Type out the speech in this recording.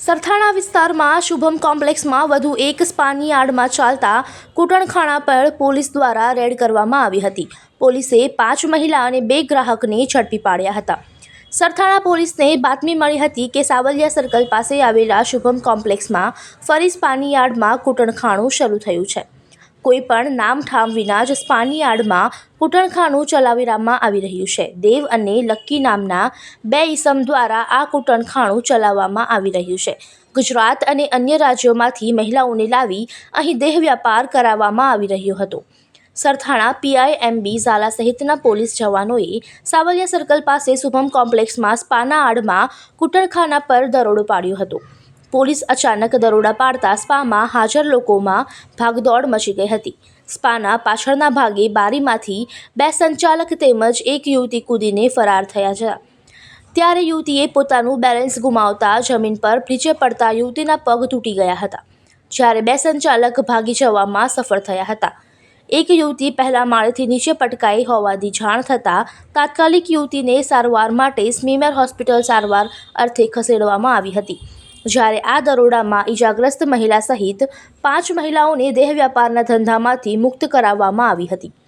સરથાણા વિસ્તારમાં શુભમ કોમ્પ્લેક્સમાં વધુ એક સ્પાની આડમાં ચાલતા કૂટણખાણા પર પોલીસ દ્વારા રેડ કરવામાં આવી હતી. પોલીસે પાંચ મહિલા અને બે ગ્રાહકને ઝડપી પાડ્યા હતા. સરથાણા પોલીસને બાતમી મળી હતી કે સાવલિયા સર્કલ પાસે આવેલા શુભમ કોમ્પ્લેક્સમાં ફરી સ્પાની યાર્ડમાં કૂટણખાણું શરૂ થયું છે. કોઈ પણ નામ વિના જ સ્પાની યાર્ડમાં કૂટણખાનું ચલાવવામાં આવી રહ્યું છે. દેવ અને લક્કી નામના બે ઇસમ દ્વારા આ કૂટણખાણું ચલાવવામાં આવી રહ્યું છે. ગુજરાત અને અન્ય રાજ્યોમાંથી મહિલાઓને લાવી અહીં દેહ વ્યાપાર કરાવવામાં આવી રહ્યો હતો. સરથાણા પીઆઈ એમબી ઝાલા સહિતના પોલીસ જવાનોએ સાવલિયા સર્કલ પાસે શુભમ કોમ્પ્લેક્સમાં સ્પાના આડમાં કૂટણખાના પર દરોડો પાડ્યો હતો. પોલીસ અચાનક દરોડા પાડતા સ્પામાં હાજર લોકોમાં ભાગદોડ મચી ગઈ હતી. સ્પાના પાછળના ભાગે બારીમાંથી બે સંચાલક તેમજ એક યુવતી કૂદીને ફરાર થયા હતા ત્યારે યુવતીએ પોતાનું બેલેન્સ ગુમાવતા જમીન પર નીચે પડતા યુવતીના પગ તૂટી ગયા હતા. જ્યારે બે સંચાલક ભાગી જવામાં સફળ થયા હતા. એક યુવતી પહેલા માળેથી નીચે પટકાઈ હોવાની જાણ થતાં તાત્કાલિક યુવતીને સારવાર માટે સ્મીમેર હોસ્પિટલ સારવાર અર્થે ખસેડવામાં આવી હતી. જ્યારે આ દરોડામાં ઈજાગ્રસ્ત મહિલા સહિત પાંચ મહિલાઓને દેહ વ્યાપારના ધંધામાંથી મુક્ત કરાવવામાં આવી હતી.